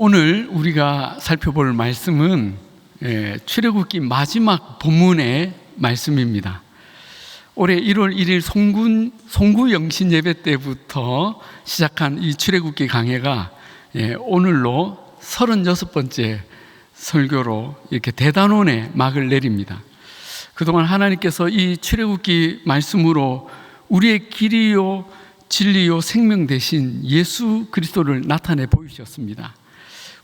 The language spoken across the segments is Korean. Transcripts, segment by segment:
오늘 우리가 살펴볼 말씀은 예, 출애굽기 마지막 본문의 말씀입니다. 올해 1월 1일 송군 송구 영신 예배 때부터 시작한 이 출애굽기 강해가 예, 오늘로 36번째 설교로 이렇게 대단원의 막을 내립니다. 그동안 하나님께서 이 출애굽기 말씀으로 우리의 길이요 진리요 생명 대신 예수 그리스도를 나타내 보이셨습니다.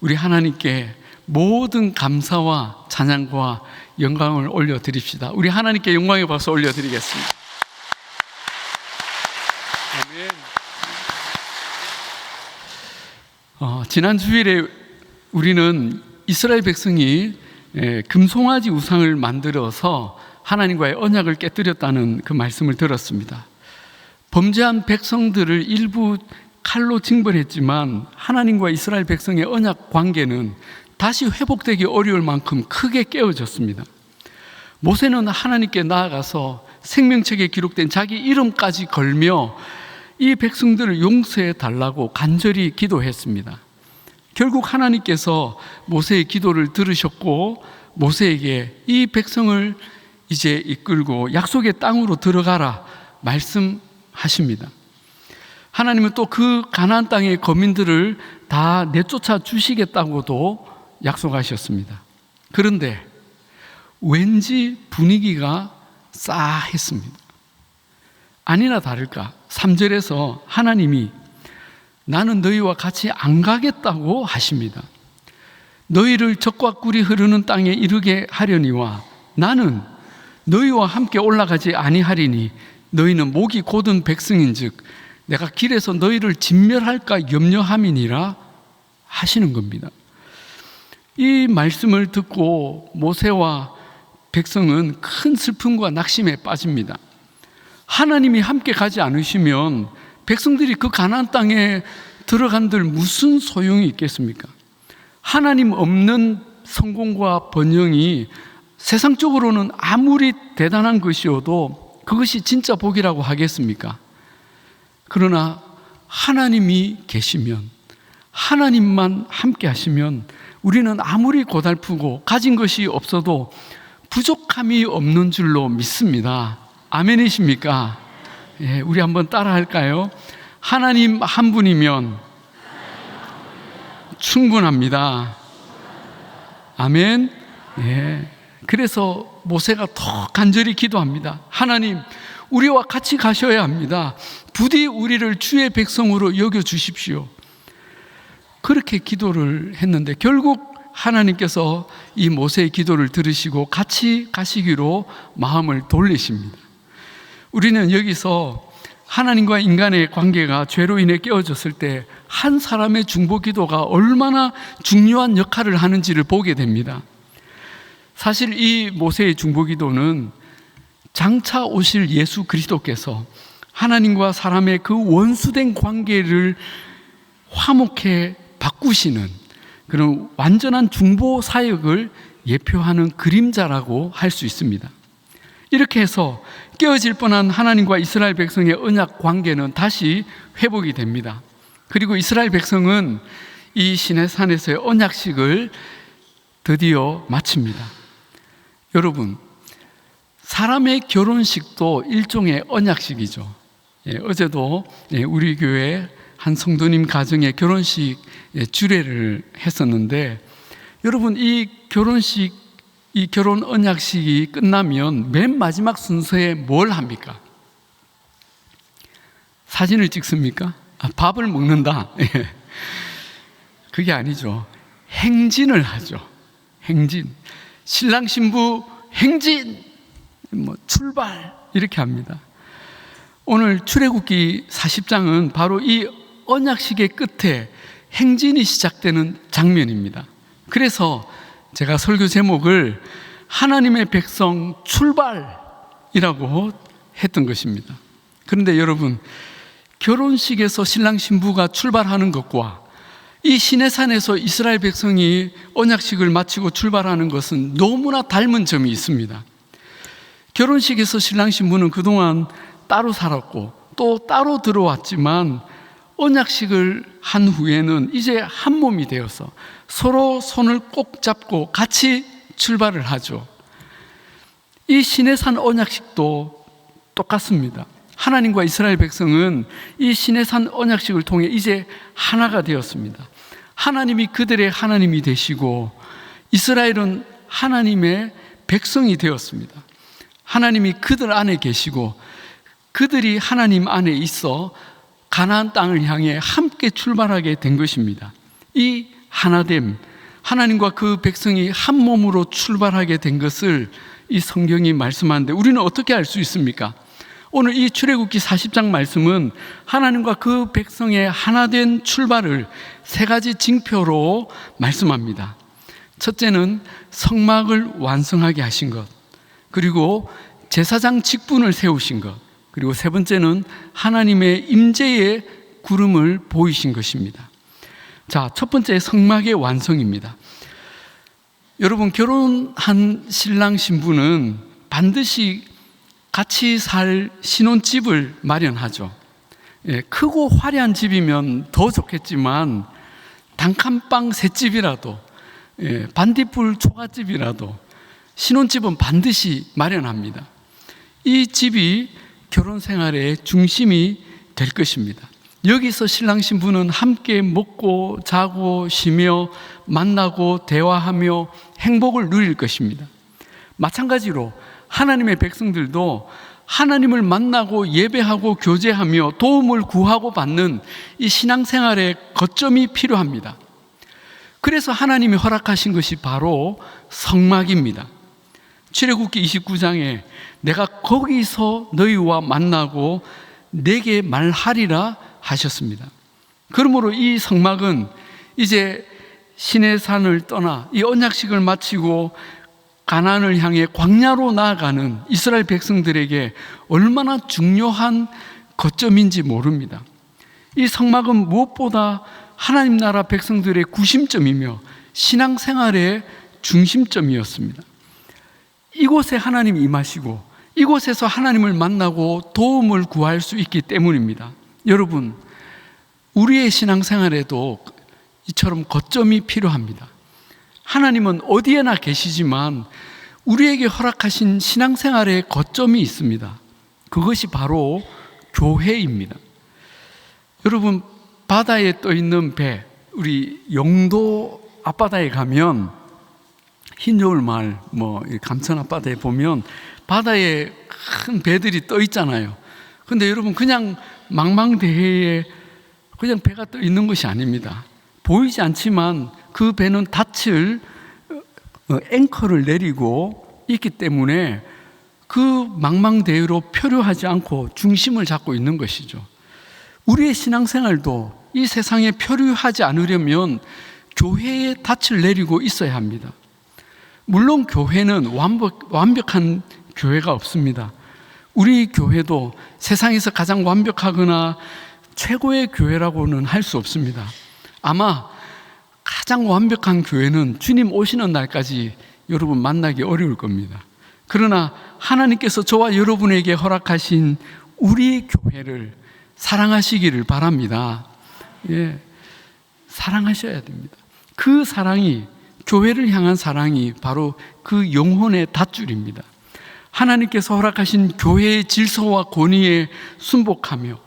우리 하나님께 모든 감사와 찬양과 영광을 올려 드립시다. 우리 하나님께 영광의 박수 올려 드리겠습니다. 아멘. 어, 지난 주일에 우리는 이스라엘 백성이 예, 금송아지 우상을 만들어서 하나님과의 언약을 깨뜨렸다는 그 말씀을 들었습니다. 범죄한 백성들을 일부 칼로 징벌했지만 하나님과 이스라엘 백성의 언약 관계는 다시 회복되기 어려울 만큼 크게 깨어졌습니다. 모세는 하나님께 나아가서 생명책에 기록된 자기 이름까지 걸며 이 백성들을 용서해 달라고 간절히 기도했습니다. 결국 하나님께서 모세의 기도를 들으셨고 모세에게 이 백성을 이제 이끌고 약속의 땅으로 들어가라 말씀하십니다. 하나님은 또 그 가나안 땅의 거민들을 다 내쫓아 주시겠다고도 약속하셨습니다. 그런데 왠지 분위기가 싸했습니다. 아니나 다를까 3절에서 하나님이 나는 너희와 같이 안 가겠다고 하십니다. 너희를 적과 꿀이 흐르는 땅에 이르게 하려니와 나는 너희와 함께 올라가지 아니하리니 너희는 목이 곧은 백성인즉 내가 길에서 너희를 진멸할까 염려함이니라 하시는 겁니다. 이 말씀을 듣고 모세와 백성은 큰 슬픔과 낙심에 빠집니다. 하나님이 함께 가지 않으시면 백성들이 그 가나안 땅에 들어간들 무슨 소용이 있겠습니까? 하나님 없는 성공과 번영이 세상적으로는 아무리 대단한 것이어도 그것이 진짜 복이라고 하겠습니까? 그러나 하나님이 계시면 하나님만 함께 하시면 우리는 아무리 고달프고 가진 것이 없어도 부족함이 없는 줄로 믿습니다. 아멘이십니까? 예, 우리 한번 따라 할까요? 하나님 한 분이면 충분합니다. 아멘. 예. 그래서 모세가 더 간절히 기도합니다. 하나님, 우리와 같이 가셔야 합니다. 부디 우리를 주의 백성으로 여겨 주십시오. 그렇게 기도를 했는데 결국 하나님께서 이 모세의 기도를 들으시고 같이 가시기로 마음을 돌리십니다. 우리는 여기서 하나님과 인간의 관계가 죄로 인해 깨어졌을 때 한 사람의 중보 기도가 얼마나 중요한 역할을 하는지를 보게 됩니다. 사실 이 모세의 중보 기도는 장차 오실 예수 그리스도께서 하나님과 사람의 그 원수된 관계를 화목해 바꾸시는 그런 완전한 중보 사역을 예표하는 그림자라고 할 수 있습니다. 이렇게 해서 깨어질 뻔한 하나님과 이스라엘 백성의 언약 관계는 다시 회복이 됩니다. 그리고 이스라엘 백성은 이 신의 산에서의 언약식을 드디어 마칩니다. 여러분, 사람의 결혼식도 일종의 언약식이죠. 예, 어제도 예, 우리 교회 한 성도님 가정의 결혼식 예, 주례를 했었는데 여러분 이 결혼식 이 결혼 언약식이 끝나면 맨 마지막 순서에 뭘 합니까? 사진을 찍습니까? 아, 밥을 먹는다. 예. 그게 아니죠. 행진을 하죠. 행진. 신랑 신부 행진, 뭐 출발 이렇게 합니다. 오늘 출애굽기 40장은 바로 이 언약식의 끝에 행진이 시작되는 장면입니다. 그래서 제가 설교 제목을 하나님의 백성 출발이라고 했던 것입니다. 그런데 여러분, 결혼식에서 신랑 신부가 출발하는 것과 이 시내산에서 이스라엘 백성이 언약식을 마치고 출발하는 것은 너무나 닮은 점이 있습니다. 결혼식에서 신랑 신부는 그동안 따로 살았고 또 따로 들어왔지만 언약식을 한 후에는 이제 한 몸이 되어서 서로 손을 꼭 잡고 같이 출발을 하죠. 이 시내산 언약식도 똑같습니다. 하나님과 이스라엘 백성은 이 시내산 언약식을 통해 이제 하나가 되었습니다. 하나님이 그들의 하나님이 되시고 이스라엘은 하나님의 백성이 되었습니다. 하나님이 그들 안에 계시고 그들이 하나님 안에 있어 가나안 땅을 향해 함께 출발하게 된 것입니다. 이 하나됨, 하나님과 그 백성이 한 몸으로 출발하게 된 것을 이 성경이 말씀하는데 우리는 어떻게 알 수 있습니까? 오늘 이 출애굽기 40장 말씀은 하나님과 그 백성의 하나 된 출발을 세 가지 징표로 말씀합니다. 첫째는 성막을 완성하게 하신 것, 그리고 제사장 직분을 세우신 것, 그리고 세 번째는 하나님의 임재의 구름을 보이신 것입니다. 자, 첫 번째 성막의 완성입니다. 여러분 결혼한 신랑 신부는 반드시 같이 살 신혼집을 마련하죠. 예, 크고 화려한 집이면 더 좋겠지만 단칸방 새 집이라도 예, 반딧불 초가집이라도 신혼집은 반드시 마련합니다. 이 집이 결혼 생활의 중심이 될 것입니다. 여기서 신랑 신부는 함께 먹고 자고 쉬며 만나고 대화하며 행복을 누릴 것입니다. 마찬가지로 하나님의 백성들도 하나님을 만나고 예배하고 교제하며 도움을 구하고 받는 이 신앙생활의 거점이 필요합니다. 그래서 하나님이 허락하신 것이 바로 성막입니다. 출애굽기 29장에 내가 거기서 너희와 만나고 내게 말하리라 하셨습니다. 그러므로 이 성막은 이제 신의 산을 떠나 이 언약식을 마치고 가나안을 향해 광야로 나아가는 이스라엘 백성들에게 얼마나 중요한 거점인지 모릅니다. 이 성막은 무엇보다 하나님 나라 백성들의 구심점이며 신앙생활의 중심점이었습니다. 이곳에 하나님이 임하시고 이곳에서 하나님을 만나고 도움을 구할 수 있기 때문입니다. 여러분, 우리의 신앙생활에도 이처럼 거점이 필요합니다. 하나님은 어디에나 계시지만 우리에게 허락하신 신앙생활의 거점이 있습니다. 그것이 바로 교회입니다. 여러분, 바다에 떠 있는 배, 우리 영도 앞바다에 가면 흰여울 마을, 뭐 감천 앞바다에 보면 바다에 큰 배들이 떠 있잖아요. 근데 여러분 그냥 망망대해에 그냥 배가 떠 있는 것이 아닙니다. 보이지 않지만 그 배는 닻을 어, 앵커를 내리고 있기 때문에 그 망망대해로 표류하지 않고 중심을 잡고 있는 것이죠. 우리의 신앙생활도 이 세상에 표류하지 않으려면 교회에 닻을 내리고 있어야 합니다. 물론 교회는 완벽, 완벽한 교회가 없습니다. 우리 교회도 세상에서 가장 완벽하거나 최고의 교회라고는 할 수 없습니다. 아마 가장 완벽한 교회는 주님 오시는 날까지 여러분 만나기 어려울 겁니다. 그러나 하나님께서 저와 여러분에게 허락하신 우리 교회를 사랑하시기를 바랍니다. 예. 사랑하셔야 됩니다. 그 사랑이 교회를 향한 사랑이 바로 그 영혼의 닷줄입니다. 하나님께서 허락하신 교회의 질서와 권위에 순복하며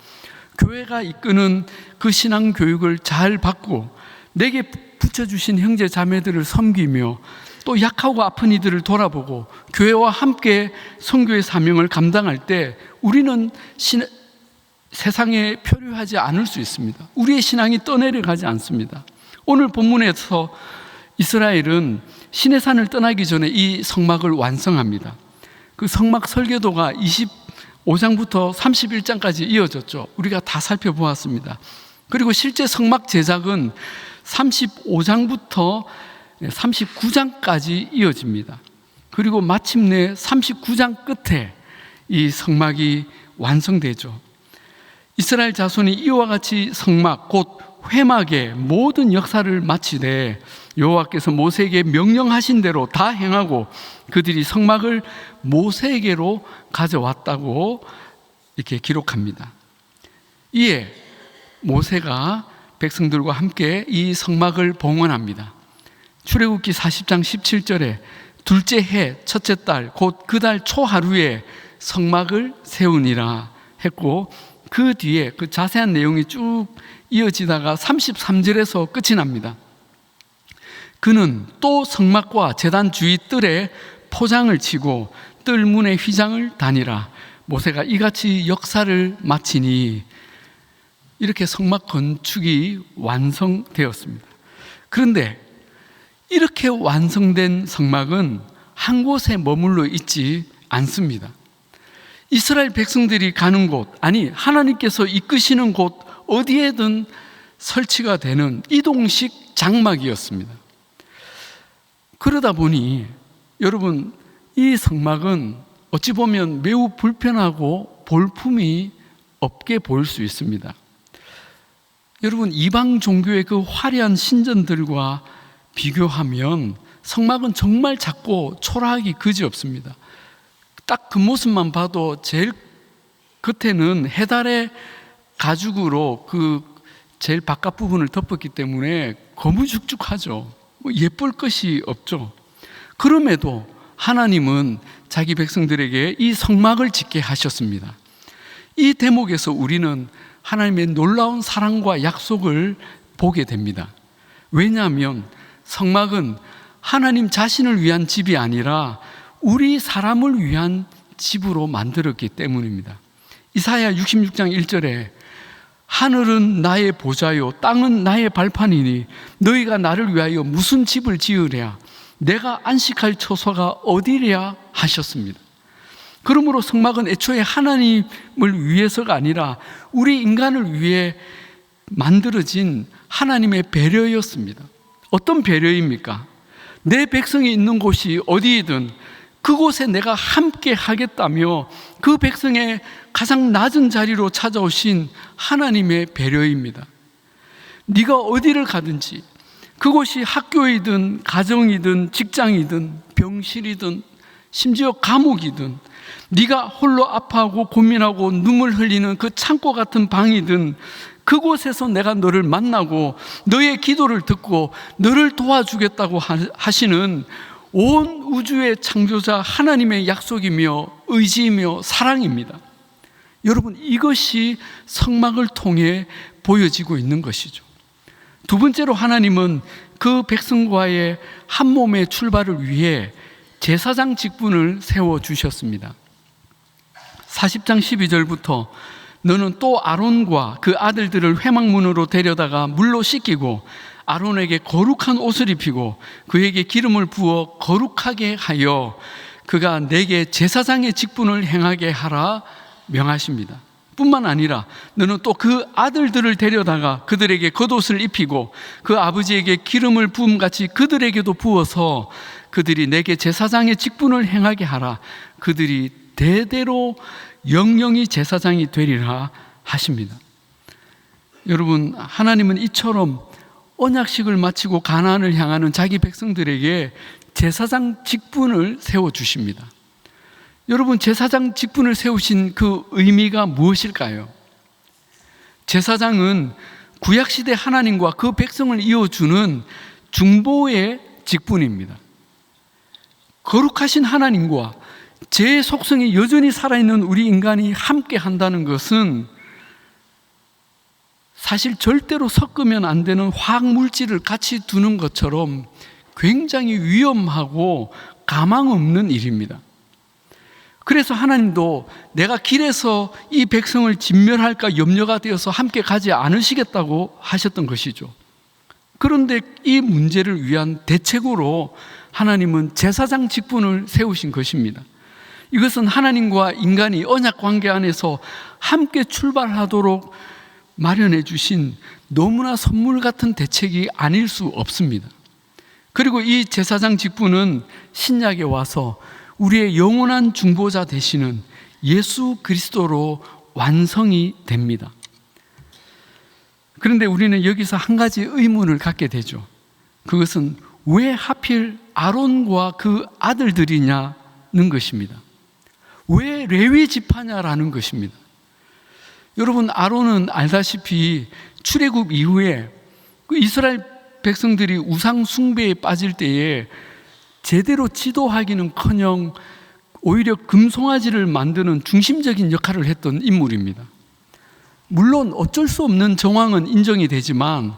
교회가 이끄는 그 신앙 교육을 잘 받고 내게 붙여주신 형제 자매들을 섬기며 또 약하고 아픈 이들을 돌아보고 교회와 함께 성교의 사명을 감당할 때 우리는 신, 세상에 표류하지 않을 수 있습니다. 우리의 신앙이 떠내려가지 않습니다. 오늘 본문에서 이스라엘은 신의 산을 떠나기 전에 이 성막을 완성합니다. 그 성막 설계도가 25장부터 31장까지 이어졌죠. 우리가 다 살펴보았습니다. 그리고 실제 성막 제작은 35장부터 39장까지 이어집니다. 그리고 마침내 39장 끝에 이 성막이 완성되죠. 이스라엘 자손이 이와 같이 성막 곧 회막의 모든 역사를 마치되 여호와께서 모세에게 명령하신 대로 다 행하고 그들이 성막을 모세에게로 가져왔다고 이렇게 기록합니다. 이에 모세가 백성들과 함께 이 성막을 봉헌합니다. 출애굽기 40장 17절에 둘째 해 첫째 달 곧 그 달 초하루에 성막을 세우니라 했고 그 뒤에 그 자세한 내용이 쭉 이어지다가 33절에서 끝이 납니다. 그는 또 성막과 재단 주위 뜰에 포장을 치고 뜰 문에 휘장을 다니라 모세가 이같이 역사를 마치니 이렇게 성막 건축이 완성되었습니다. 그런데 이렇게 완성된 성막은 한 곳에 머물러 있지 않습니다. 이스라엘 백성들이 가는 곳, 아니, 하나님께서 이끄시는 곳 어디에든 설치가 되는 이동식 장막이었습니다. 그러다 보니 여러분, 이 성막은 어찌 보면 매우 불편하고 볼품이 없게 보일 수 있습니다. 여러분, 이방 종교의 그 화려한 신전들과 비교하면 성막은 정말 작고 초라하기 그지 없습니다. 딱 그 모습만 봐도 제일 겉에는 해달의 가죽으로 그 제일 바깥 부분을 덮었기 때문에 거무죽죽하죠. 뭐 예쁠 것이 없죠. 그럼에도 하나님은 자기 백성들에게 이 성막을 짓게 하셨습니다. 이 대목에서 우리는 하나님의 놀라운 사랑과 약속을 보게 됩니다. 왜냐하면 성막은 하나님 자신을 위한 집이 아니라 우리 사람을 위한 집으로 만들었기 때문입니다. 이사야 66장 1절에 하늘은 나의 보좌요 땅은 나의 발판이니 너희가 나를 위하여 무슨 집을 지으랴 내가 안식할 처소가 어디랴 하셨습니다. 그러므로 성막은 애초에 하나님을 위해서가 아니라 우리 인간을 위해 만들어진 하나님의 배려였습니다. 어떤 배려입니까? 내 백성이 있는 곳이 어디이든 그곳에 내가 함께 하겠다며 그 백성의 가장 낮은 자리로 찾아오신 하나님의 배려입니다. 네가 어디를 가든지 그곳이 학교이든 가정이든 직장이든 병실이든 심지어 감옥이든 네가 홀로 아파하고 고민하고 눈물 흘리는 그 창고 같은 방이든 그곳에서 내가 너를 만나고 너의 기도를 듣고 너를 도와주겠다고 하시는 온 우주의 창조자 하나님의 약속이며 의지이며 사랑입니다. 여러분, 이것이 성막을 통해 보여지고 있는 것이죠. 두 번째로 하나님은 그 백성과의 한 몸의 출발을 위해 제사장 직분을 세워 주셨습니다. 40장 12절부터 너는 또 아론과 그 아들들을 회막문으로 데려다가 물로 씻기고 아론에게 거룩한 옷을 입히고 그에게 기름을 부어 거룩하게 하여 그가 내게 제사장의 직분을 행하게 하라 명하십니다. 뿐만 아니라 너는 또 그 아들들을 데려다가 그들에게 겉옷을 입히고 그 아버지에게 기름을 부음 같이 그들에게도 부어서 그들이 내게 제사장의 직분을 행하게 하라. 그들이 대대로 영영이 제사장이 되리라 하십니다. 여러분, 하나님은 이처럼 언약식을 마치고 가나안을 향하는 자기 백성들에게 제사장 직분을 세워 주십니다. 여러분, 제사장 직분을 세우신 그 의미가 무엇일까요? 제사장은 구약 시대 하나님과 그 백성을 이어주는 중보의 직분입니다. 거룩하신 하나님과 제 속성이 여전히 살아있는 우리 인간이 함께 한다는 것은 사실 절대로 섞으면 안 되는 화학 물질을 같이 두는 것처럼 굉장히 위험하고 가망 없는 일입니다. 그래서 하나님도 내가 길에서 이 백성을 진멸할까 염려가 되어서 함께 가지 않으시겠다고 하셨던 것이죠. 그런데 이 문제를 위한 대책으로 하나님은 제사장 직분을 세우신 것입니다. 이것은 하나님과 인간이 언약 관계 안에서 함께 출발하도록 마련해 주신 너무나 선물 같은 대책이 아닐 수 없습니다. 그리고 이 제사장 직분은 신약에 와서 우리의 영원한 중보자 되시는 예수 그리스도로 완성이 됩니다. 그런데 우리는 여기서 한 가지 의문을 갖게 되죠. 그것은 왜 하필 아론과 그 아들들이냐는 것입니다. 왜 레위 지파냐라는 것입니다. 여러분 아론은 알다시피 출애굽 이후에 그 이스라엘 백성들이 우상 숭배에 빠질 때에 제대로 지도하기는커녕 오히려 금송아지를 만드는 중심적인 역할을 했던 인물입니다. 물론 어쩔 수 없는 정황은 인정이 되지만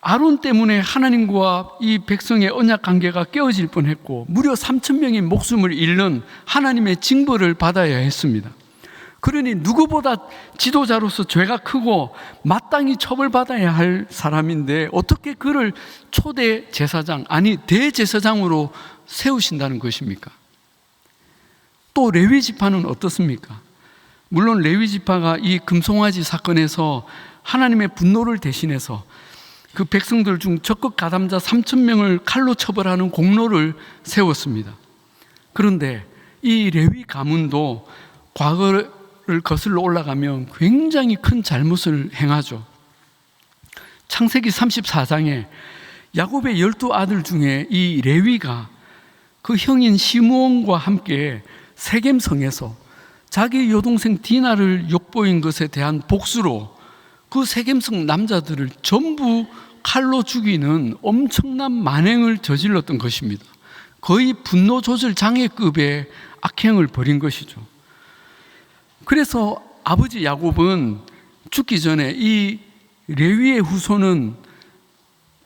아론 때문에 하나님과 이 백성의 언약 관계가 깨어질 뻔했고 무려 3천 명의 목숨을 잃는 하나님의 징벌을 받아야 했습니다. 그러니 누구보다 지도자로서 죄가 크고 마땅히 처벌받아야 할 사람인데 어떻게 그를 초대 제사장 아니 대제사장으로 세우신다는 것입니까? 또 레위 지파는 어떻습니까? 물론 레위 지파가 이 금송아지 사건에서 하나님의 분노를 대신해서 그 백성들 중 적극 가담자 3천 명을 칼로 처벌하는 공로를 세웠습니다. 그런데 이 레위 가문도 과거 를 거슬러 올라가면 굉장히 큰 잘못을 행하죠. 창세기 34장에 야곱의 열두 아들 중에 이 레위가 그 형인 시므온과 함께 세겜성에서 자기 여동생 디나를 욕보인 것에 대한 복수로 그 세겜성 남자들을 전부 칼로 죽이는 엄청난 만행을 저질렀던 것입니다. 거의 분노 조절 장애급의 악행을 벌인 것이죠. 그래서 아버지 야곱은 죽기 전에 이 레위의 후손은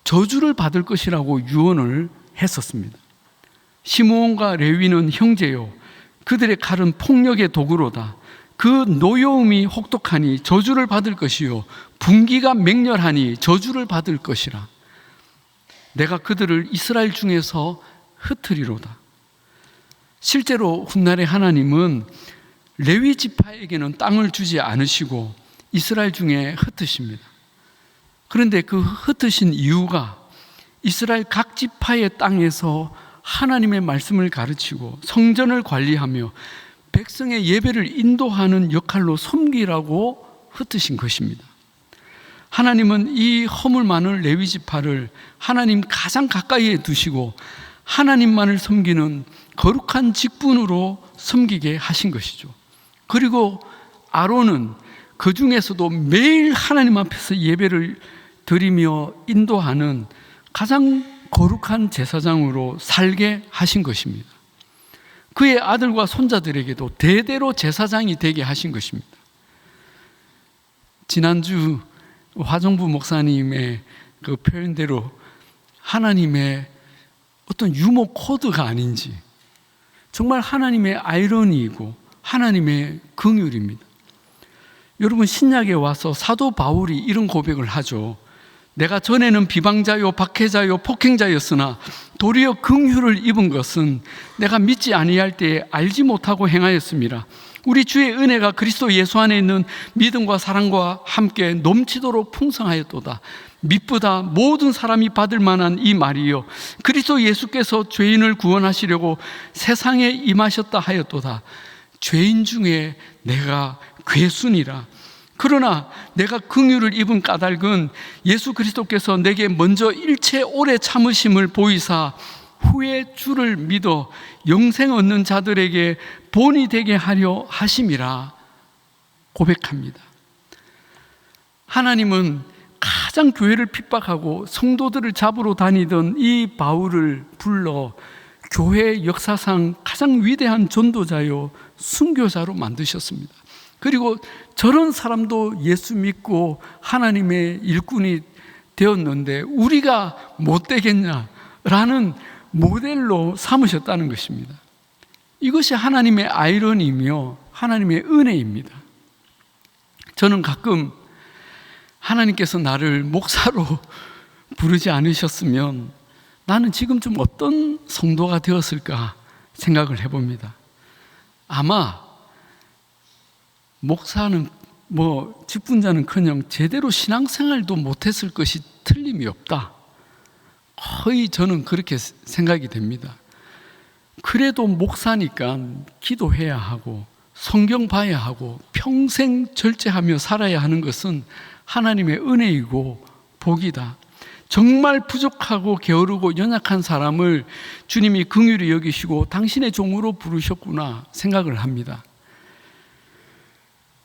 저주를 받을 것이라고 유언을 했었습니다. 시므온과 레위는 형제요. 그들의 칼은 폭력의 도구로다. 그 노여움이 혹독하니 저주를 받을 것이요. 분기가 맹렬하니 저주를 받을 것이라. 내가 그들을 이스라엘 중에서 흩으리로다. 실제로 훗날에 하나님은 레위 지파에게는 땅을 주지 않으시고 이스라엘 중에 흩으십니다. 그런데 그 흩으신 이유가 이스라엘 각 지파의 땅에서 하나님의 말씀을 가르치고 성전을 관리하며 백성의 예배를 인도하는 역할로 섬기라고 흩으신 것입니다. 하나님은 이 허물 많은 레위 지파를 하나님 가장 가까이에 두시고 하나님만을 섬기는 거룩한 직분으로 섬기게 하신 것이죠. 그리고 아론은 그 중에서도 매일 하나님 앞에서 예배를 드리며 인도하는 가장 거룩한 제사장으로 살게 하신 것입니다. 그의 아들과 손자들에게도 대대로 제사장이 되게 하신 것입니다. 지난주 화정부 목사님의 그 표현대로 하나님의 어떤 유머 코드가 아닌지 정말 하나님의 아이러니이고 하나님의 긍휼입니다. 여러분 신약에 와서 사도 바울이 이런 고백을 하죠. 내가 전에는 비방자요 박해자요 폭행자였으나 도리어 긍휼을 입은 것은 내가 믿지 아니할 때에 알지 못하고 행하였습니다. 우리 주의 은혜가 그리스도 예수 안에 있는 믿음과 사랑과 함께 넘치도록 풍성하였도다. 믿보다 모든 사람이 받을 만한 이 말이요. 그리스도 예수께서 죄인을 구원하시려고 세상에 임하셨다 하였도다. 죄인 중에 내가 괴순이라. 그러나 내가 긍휼을 입은 까닭은 예수 그리스도께서 내게 먼저 일체 오래 참으심을 보이사 후에 주를 믿어 영생 얻는 자들에게 본이 되게 하려 하심이라 고백합니다. 하나님은 가장 교회를 핍박하고 성도들을 잡으러 다니던 이 바울을 불러 교회 역사상 가장 위대한 전도자요 순교자로 만드셨습니다. 그리고 저런 사람도 예수 믿고 하나님의 일꾼이 되었는데 우리가 못 되겠냐라는 모델로 삼으셨다는 것입니다. 이것이 하나님의 아이러니이며 하나님의 은혜입니다. 저는 가끔 하나님께서 나를 목사로 부르지 않으셨으면 나는 지금 좀 어떤 성도가 되었을까 생각을 해봅니다. 아마 목사는 뭐 직분자는커녕 제대로 신앙생활도 못했을 것이 틀림이 없다. 거의 저는 그렇게 생각이 됩니다. 그래도 목사니까 기도해야 하고 성경 봐야 하고 평생 절제하며 살아야 하는 것은 하나님의 은혜이고 복이다. 정말 부족하고 게으르고 연약한 사람을 주님이 긍휼히 여기시고 당신의 종으로 부르셨구나 생각을 합니다.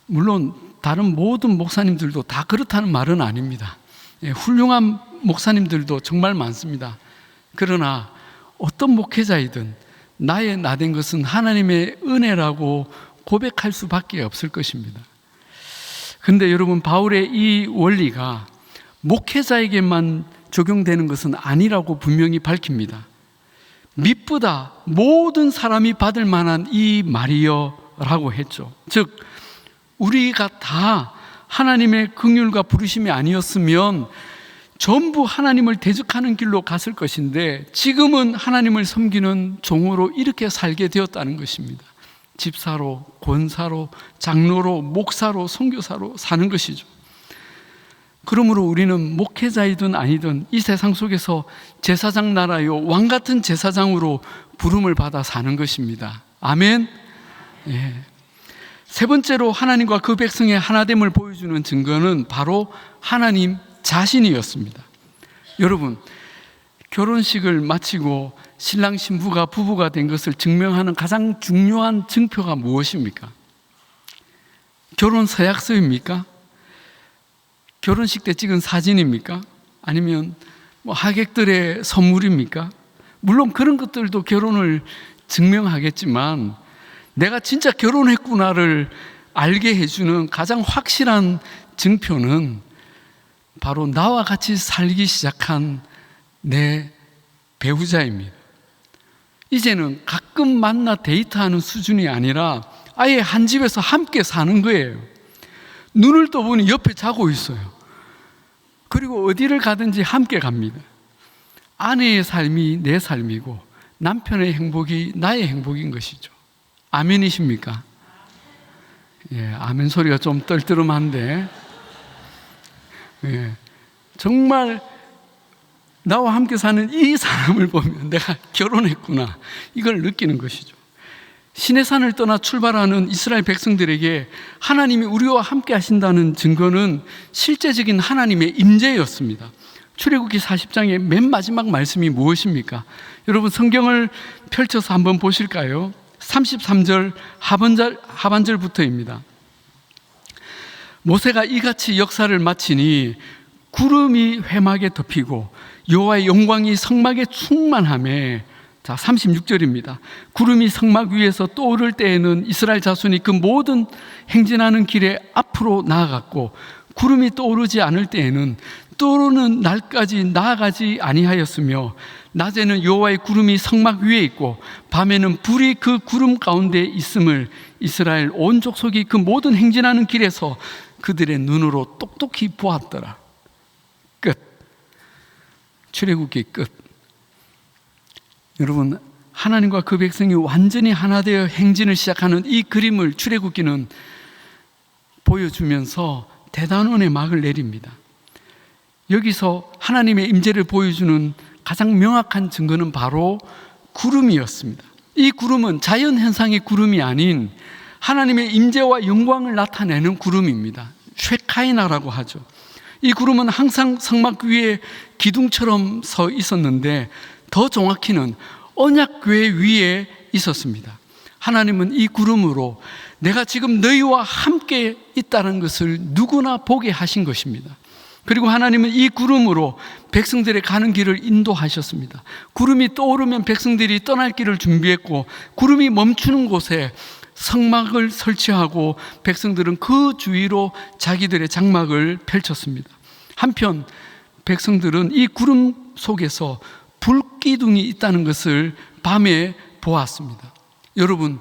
물론 다른 모든 목사님들도 다 그렇다는 말은 아닙니다. 예, 훌륭한 목사님들도 정말 많습니다. 그러나 어떤 목회자이든 나의 나된 것은 하나님의 은혜라고 고백할 수밖에 없을 것입니다. 근데 여러분, 바울의 이 원리가 목회자에게만 적용되는 것은 아니라고 분명히 밝힙니다. 밑보다 모든 사람이 받을 만한 이 말이여라고 했죠. 즉, 우리가 다 하나님의 긍휼과 부르심이 아니었으면 전부 하나님을 대적하는 길로 갔을 것인데 지금은 하나님을 섬기는 종으로 이렇게 살게 되었다는 것입니다. 집사로, 권사로, 장로로, 목사로, 선교사로 사는 것이죠. 그러므로 우리는 목회자이든 아니든 이 세상 속에서 제사장 나라요 왕 같은 제사장으로 부름을 받아 사는 것입니다. 아멘. 예. 세 번째로 하나님과 그 백성의 하나됨을 보여주는 증거는 바로 하나님 자신이었습니다. 여러분, 결혼식을 마치고 신랑 신부가 부부가 된 것을 증명하는 가장 중요한 증표가 무엇입니까? 결혼 서약서입니까? 결혼식 때 찍은 사진입니까? 아니면 뭐 하객들의 선물입니까? 물론 그런 것들도 결혼을 증명하겠지만 내가 진짜 결혼했구나를 알게 해주는 가장 확실한 증표는 바로 나와 같이 살기 시작한 내 배우자입니다. 이제는 가끔 만나 데이트하는 수준이 아니라 아예 한 집에서 함께 사는 거예요. 눈을 떠보니 옆에 자고 있어요. 그리고 어디를 가든지 함께 갑니다. 아내의 삶이 내 삶이고 남편의 행복이 나의 행복인 것이죠. 아멘이십니까? 예, 아멘 소리가 좀 떨떠름한데, 예, 정말 나와 함께 사는 이 사람을 보면 내가 결혼했구나. 이걸 느끼는 것이죠. 신의 산을 떠나 출발하는 이스라엘 백성들에게 하나님이 우리와 함께 하신다는 증거는 실제적인 하나님의 임재였습니다. 출애굽기 40장의 맨 마지막 말씀이 무엇입니까? 여러분 성경을 펼쳐서 한번 보실까요? 33절 하반절, 하반절부터입니다. 모세가 이같이 역사를 마치니 구름이 회막에 덮이고 여호와의 영광이 성막에 충만함에 자 36절입니다. 구름이 성막 위에서 떠오를 때에는 이스라엘 자손이 그 모든 행진하는 길에 앞으로 나아갔고 구름이 떠오르지 않을 때에는 떠오르는 날까지 나아가지 아니하였으며 낮에는 여호와의 구름이 성막 위에 있고 밤에는 불이 그 구름 가운데 있음을 이스라엘 온 족속이 그 모든 행진하는 길에서 그들의 눈으로 똑똑히 보았더라. 끝. 출애굽기 끝. 여러분 하나님과 그 백성이 완전히 하나 되어 행진을 시작하는 이 그림을 출애굽기는 보여주면서 대단원의 막을 내립니다. 여기서 하나님의 임재를 보여주는 가장 명확한 증거는 바로 구름이었습니다. 이 구름은 자연 현상의 구름이 아닌 하나님의 임재와 영광을 나타내는 구름입니다. 쉐카이나라고 하죠. 이 구름은 항상 성막 위에 기둥처럼 서 있었는데 더 정확히는 언약궤 위에 있었습니다. 하나님은 이 구름으로 내가 지금 너희와 함께 있다는 것을 누구나 보게 하신 것입니다. 그리고 하나님은 이 구름으로 백성들의 가는 길을 인도하셨습니다. 구름이 떠오르면 백성들이 떠날 길을 준비했고, 구름이 멈추는 곳에 성막을 설치하고 백성들은 그 주위로 자기들의 장막을 펼쳤습니다. 한편 백성들은 이 구름 속에서 불기둥이 있다는 것을 밤에 보았습니다. 여러분,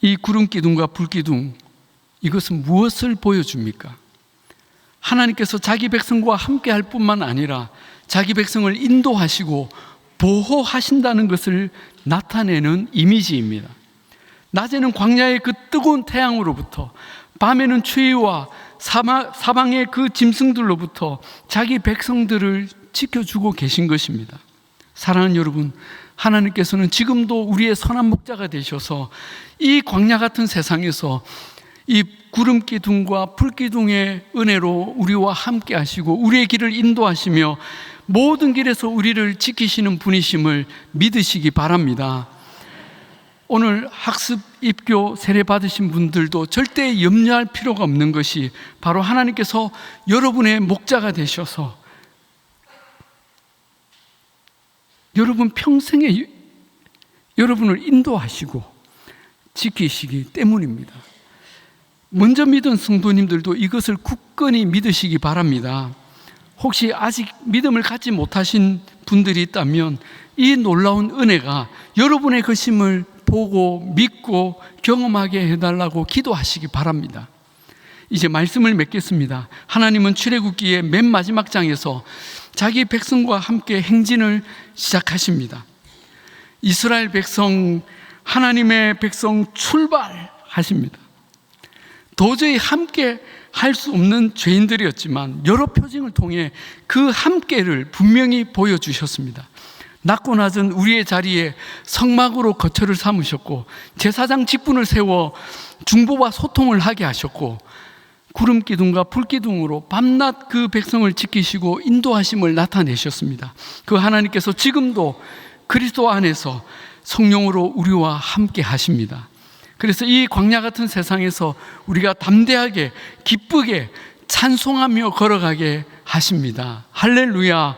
이 구름 기둥과 불기둥 이것은 무엇을 보여줍니까? 하나님께서 자기 백성과 함께 할 뿐만 아니라 자기 백성을 인도하시고 보호하신다는 것을 나타내는 이미지입니다. 낮에는 광야의 그 뜨거운 태양으로부터 밤에는 추위와 사방의 그 짐승들로부터 자기 백성들을 지켜주고 계신 것입니다. 사랑하는 여러분, 하나님께서는 지금도 우리의 선한 목자가 되셔서 이 광야 같은 세상에서 이 구름 기둥과 불 기둥의 은혜로 우리와 함께 하시고 우리의 길을 인도하시며 모든 길에서 우리를 지키시는 분이심을 믿으시기 바랍니다. 오늘 학습 입교 세례 받으신 분들도 절대 염려할 필요가 없는 것이 바로 하나님께서 여러분의 목자가 되셔서 여러분 평생에 여러분을 인도하시고 지키시기 때문입니다. 먼저 믿은 성도님들도 이것을 굳건히 믿으시기 바랍니다. 혹시 아직 믿음을 갖지 못하신 분들이 있다면 이 놀라운 은혜가 여러분의 것임을 보고 믿고 경험하게 해달라고 기도하시기 바랍니다. 이제 말씀을 맺겠습니다. 하나님은 출애굽기의 맨 마지막 장에서 자기 백성과 함께 행진을 시작하십니다. 이스라엘 백성, 하나님의 백성 출발하십니다. 도저히 함께 할 수 없는 죄인들이었지만 여러 표징을 통해 그 함께를 분명히 보여주셨습니다. 낮고 낮은 우리의 자리에 성막으로 거처를 삼으셨고 제사장 직분을 세워 중보와 소통을 하게 하셨고 구름 기둥과 불 기둥으로 밤낮 그 백성을 지키시고 인도하심을 나타내셨습니다. 그 하나님께서 지금도 그리스도 안에서 성령으로 우리와 함께 하십니다. 그래서 이 광야 같은 세상에서 우리가 담대하게 기쁘게 찬송하며 걸어가게 하십니다. 할렐루야.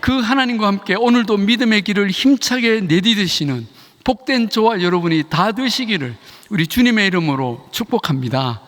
그 하나님과 함께 오늘도 믿음의 길을 힘차게 내디디시는 복된 저와 여러분이 다 되시기를 우리 주님의 이름으로 축복합니다.